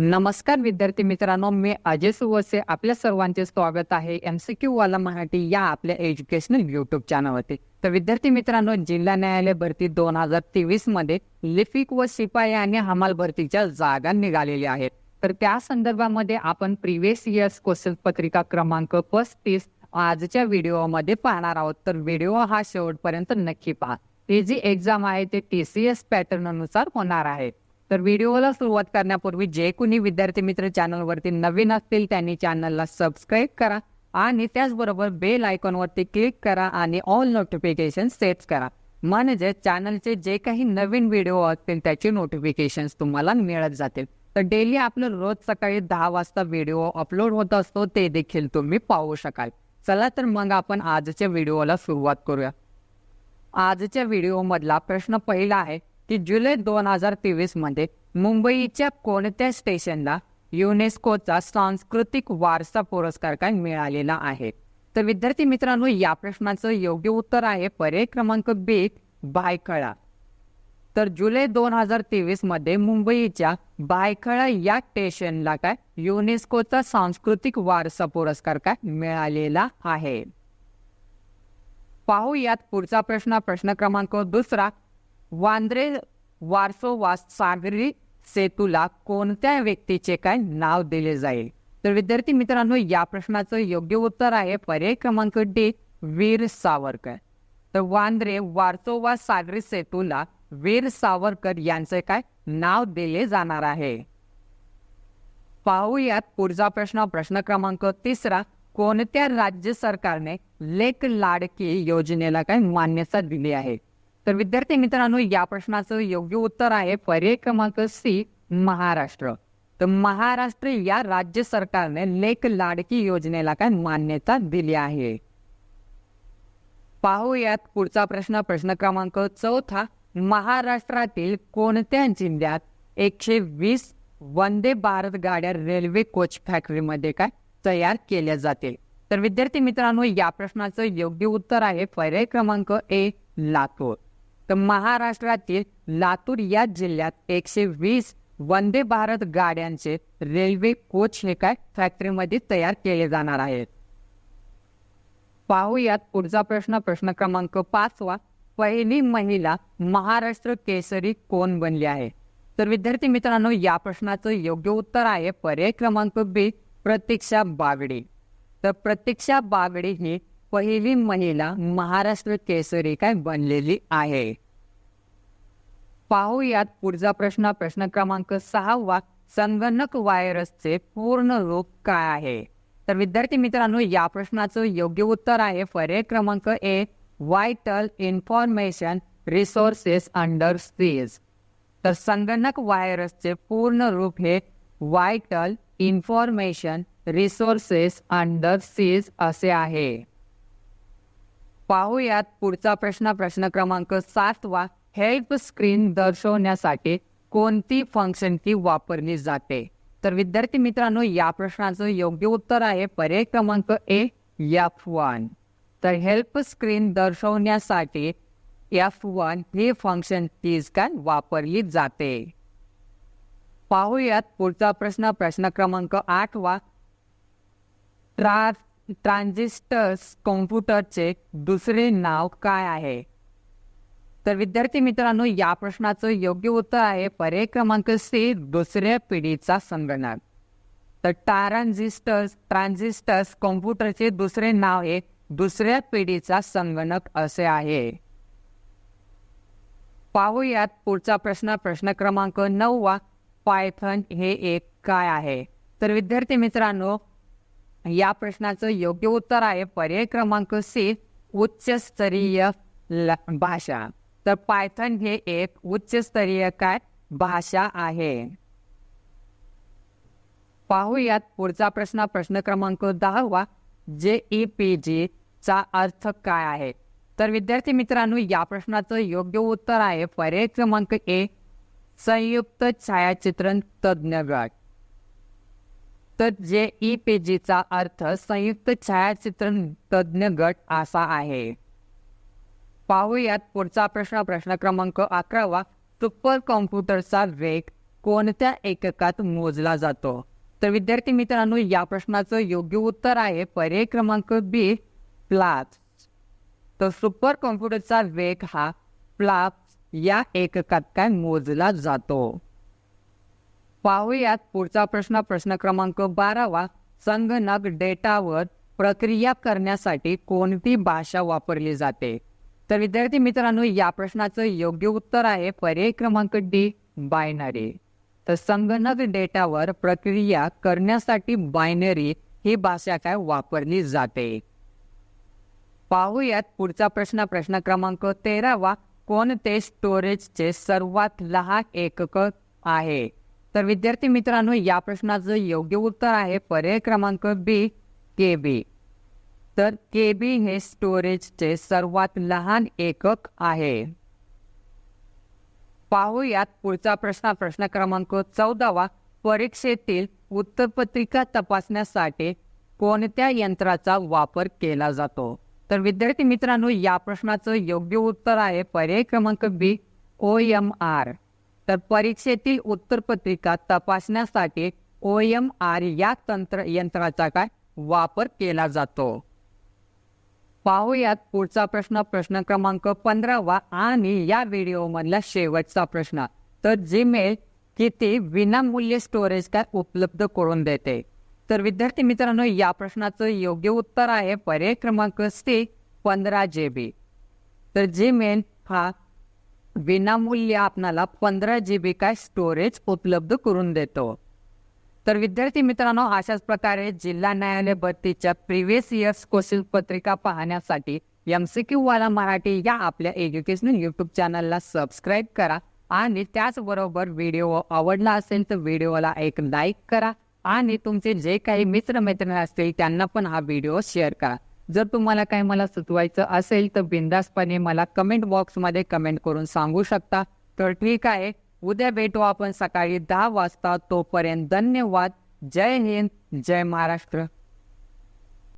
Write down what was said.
नमस्कार विद्यार्थी मित्रांनो मी अजय सुवसे. आपल्या सर्वांचे स्वागत आहे एम सी क्यू वाला मराठी या आपल्या एज्युकेशनल युट्यूब चॅनलवरती तर विद्यार्थी मित्रांनो जिल्हा न्यायालय भरती दोन हजार तेवीसमध्ये लिफिक व शिपाई आणि हमाल भरतीच्या जागा निघालेल्या आहेत. तर त्या संदर्भामध्ये आपण प्रिव्हियस इयर्स क्वेश्चन पत्रिका क्रमांक पस्तीस आजच्या व्हिडिओमध्ये पाहणार आहोत. तर व्हिडिओ हा शेवटपर्यंत नक्की पहा. ही जी एक्झाम आहे ते टी सी एस पॅटर्ननुसार होणार आहे. तर व्हिडिओला सुरुवात करण्यापूर्वी जे कोणी विद्यार्थी मित्र चॅनलवरती नवीन असतील त्यांनी चॅनलला सबस्क्राईब करा आणि त्याचबरोबर बेल आयकॉनवरती क्लिक करा आणि ऑल नोटिफिकेशन सेट करा. म्हणजे चॅनलचे जे काही नवीन व्हिडिओ असतील त्याचे नोटिफिकेशन तुम्हाला मिळत जातील. तर डेली आपलं रोज सकाळी दहा वाजता व्हिडिओ अपलोड होत असतो ते देखील तुम्ही पाहू शकाल. चला तर मग आपण आजच्या व्हिडिओला सुरुवात करूया. आजच्या व्हिडिओमधला प्रश्न पहिला आहे की जुलै दोन हजार तेवीसमध्ये मुंबईच्या कोणत्या स्टेशनला युनेस्कोचा सांस्कृतिक वारसा पुरस्कार काय मिळालेला आहे? तर विद्यार्थी मित्रांनो या प्रश्नाचं योग्य उत्तर आहे पर्याय क्रमांक बी भायखळा तर जुलै दोन हजार तेवीसमध्ये मुंबईच्या भायखळा या स्टेशनला काय युनेस्कोचा सांस्कृतिक वारसा पुरस्कार काय मिळालेला आहे? पाहूयात पुढचा प्रश्न प्रश्न क्रमांक दुसरा. वांद्रे वारसोवा सागरी सेतूला कोणत्या व्यक्तीचे काय नाव दिले जाईल? तर विद्यार्थी मित्रांनो या प्रश्नाचं योग्य उत्तर आहे पर्याय क्रमांक डी वीर सावरकर. तर वांद्रे वारसोवा सागरी सेतूला वीर सावरकर यांचे काय नाव दिले जाणार आहे? पाहूयात पुढचा प्रश्न प्रश्न क्रमांक तिसरा. कोणत्या राज्य सरकारने लेख लाडकी योजनेला काय मान्यता दिली आहे? तर विद्यार्थी मित्रांनो या प्रश्नाचं योग्य उत्तर आहे पर्याय क्रमांक सी महाराष्ट्र. तर महाराष्ट्र या राज्य सरकारने लेख लाडकी योजनेला काय मान्यता दिली आहे? पाहूयात पुढचा प्रश्न. प्रश्न क्रमांक चौथा महाराष्ट्रातील कोणत्या जिल्ह्यात एकशे वीस वंदे भारत गाड्या रेल्वे कोच फॅक्टरीमध्ये काय तयार केल्या जातील? तर विद्यार्थी मित्रांनो या प्रश्नाचं योग्य उत्तर आहे पर्याय क्रमांक ए लातूर. तर महाराष्ट्रातील लातूर या जिल्ह्यात एकशे वीस वंदे भारत गाड्यांचे रेल्वे कोच हे काय फॅक्टरीमध्ये तयार केले जाणार आहेत. पाहूयात पुढचा प्रश्न प्रश्न क्रमांक पाचवा. पहिली महिला महाराष्ट्र केसरी कोण बनली आहे? तर विद्यार्थी मित्रांनो या प्रश्नाचं योग्य उत्तर आहे पर्याय क्रमांक बी प्रतीक्षा बागडे. तर प्रतीक्षा बागडे ही पहिली महिला महाराष्ट्र केसरी काय बनलेली आहे? पाहूयात पुढचा प्रश्न. प्रश्न क्रमांक सहावा संगणक व्हायरसचे पूर्ण रूप काय आहे? तर विद्यार्थी मित्रांनो या प्रश्नाचं योग्य उत्तर आहे. पर्याय क्रमांक A vital information resources under siege तर संगणक व्हायरसचे पूर्ण रूप हे vital information resources under siege असे आहे. पाहूयात पुढचा प्रश्न प्रश्न क्रमांक सातवा हेल्प स्क्रीन दर्शवण्यासाठी कोणती फंक्शन की वापरली जाते? तर विद्यार्थी मित्रांनो या प्रश्नाचं योग्य उत्तर आहे पर्याय क्रमांक ए एफ वन तर हेल्प स्क्रीन दर्शवण्यासाठी एफ वन ही फंक्शन तीज काय वापरली जाते? पाहूयात पुढचा प्रश्न प्रश्न क्रमांक आठवा ट्रा ट्रान्झिस्टर्स कॉम्प्युटरचे दुसरे नाव काय आहे? तर विद्यार्थी मित्रांनो या प्रश्नाचं योग्य उत्तर आहे पर्याय क्रमांक सी दुसऱ्या पिढीचा संगणक. तर ट्रान्झिस्टर्स ट्रान्झिस्टर्स कॉम्प्युटरचे दुसरे नाव हे दुसऱ्या पिढीचा संगणक असे आहे. पाहूयात पुढचा प्रश्न प्रश्न क्रमांक नऊ वा पायथन हे एक काय आहे? तर विद्यार्थी मित्रांनो या प्रश्नाचं योग्य उत्तर आहे पर्याय क्रमांक सी उच्चस्तरीय भाषा. तर पायथन हे एक उच्चस्तरीय काय? भाषा आहे. पाहूयात पुढचा प्रश्न प्रश्न क्रमांक दहावा जे ई पी जी चा अर्थ काय आहे? तर विद्यार्थी मित्रांनो या प्रश्नाचं योग्य उत्तर आहे पर्याय क्रमांक ए संयुक्त छायाचित्रण तज्ज्ञ गट. तर जे ई पी जीचा अर्थ संयुक्त छायाचित्रण तज्ज्ञ गट असा आहे. पाहूयात पुढचा प्रश्न. प्रश्न क्रमांक अकरावा. सुपर कॉम्प्युटरचा वेग कोणत्या एककात मोजला जातो? तर विद्यार्थी मित्रांनो या प्रश्नाचं योग्य उत्तर आहे पर्याय क्रमांक बी प्लाप्स तर सुपर कॉम्प्युटरचा वेग हा प्लाप्स या एककात काय मोजला जातो? पाहूयात पुढचा प्रश्न. प्रश्न क्रमांक बारावा. संगणक डेटावर प्रक्रिया करण्यासाठी कोणती भाषा वापरली जाते? तर विद्यार्थी मित्रांनो या प्रश्नाचं योग्य उत्तर आहे पर्याय क्रमांक डी बायनरी. तर संगणक डेटावर प्रक्रिया करण्यासाठी बायनरी ही भाषा काय वापरली जाते? पाहूयात पुढचा प्रश्न. प्रश्न क्रमांक तेरावा. कोणते स्टोरेजचे सर्वात लहान एकक आहे? तर विद्यार्थी मित्रांनो या प्रश्नाचं योग्य उत्तर आहे पर्याय क्रमांक बी के बी. तर के बी हे स्टोरेजचे सर्वात लहान एकक आहे. पाहूयात पुढचा प्रश्न. प्रश्न क्रमांक चौदावा. परीक्षेतील उत्तरपत्रिका तपासण्यासाठी कोणत्या यंत्राचा वापर केला जातो? तर विद्यार्थी मित्रांनो या प्रश्नाचं योग्य उत्तर आहे पर्याय क्रमांक बी ओ एम आर. तर परीक्षेतील उत्तरपत्रिका तपासण्यासाठी ओ एम आर या तंत्र यंत्राचा काय वापर केला जातो? पाहूयात पुढचा प्रश्न प्रश्न क्रमांक पंधरावा आणि या व्हिडिओमधला शेवटचा प्रश्न. तर जीमेल किती विनामूल्य स्टोरेज काय उपलब्ध करून देते? तर विद्यार्थी मित्रांनो या प्रश्नाचं योग्य उत्तर आहे पर्याय क्रमांक सी पंधरा जे बी तर जीमेल हा विनामूल्य आपणाला पंधरा जी बी काय स्टोरेज उपलब्ध करून देतो. तर विद्यार्थी मित्रांनो अशाच प्रकारे जिल्हा न्यायालय भरतीच्या प्रिव्हियस इयर्स क्वेश्चन पत्रिका पाहण्यासाठी एम सी क्यू वाला मराठी या आपल्या एज्युकेशनल युट्यूब चॅनलला सबस्क्राईब करा आणि त्याचबरोबर व्हिडिओ आवडला असेल तर व्हिडिओला एक लाईक करा आणि तुमचे जे काही मित्रमैत्रिणी असतील त्यांना पण हा व्हिडिओ शेअर करा. जर तुम्हाला काही मला सुचवायचं असेल तर बिंदासपणे मला कमेंट बॉक्समध्ये कमेंट करून सांगू शकता. तर ठीक आहे. उद्या भेटू आपण सकाळी दहा वाजता. तोपर्यंत धन्यवाद. जय हिंद. जय महाराष्ट्र.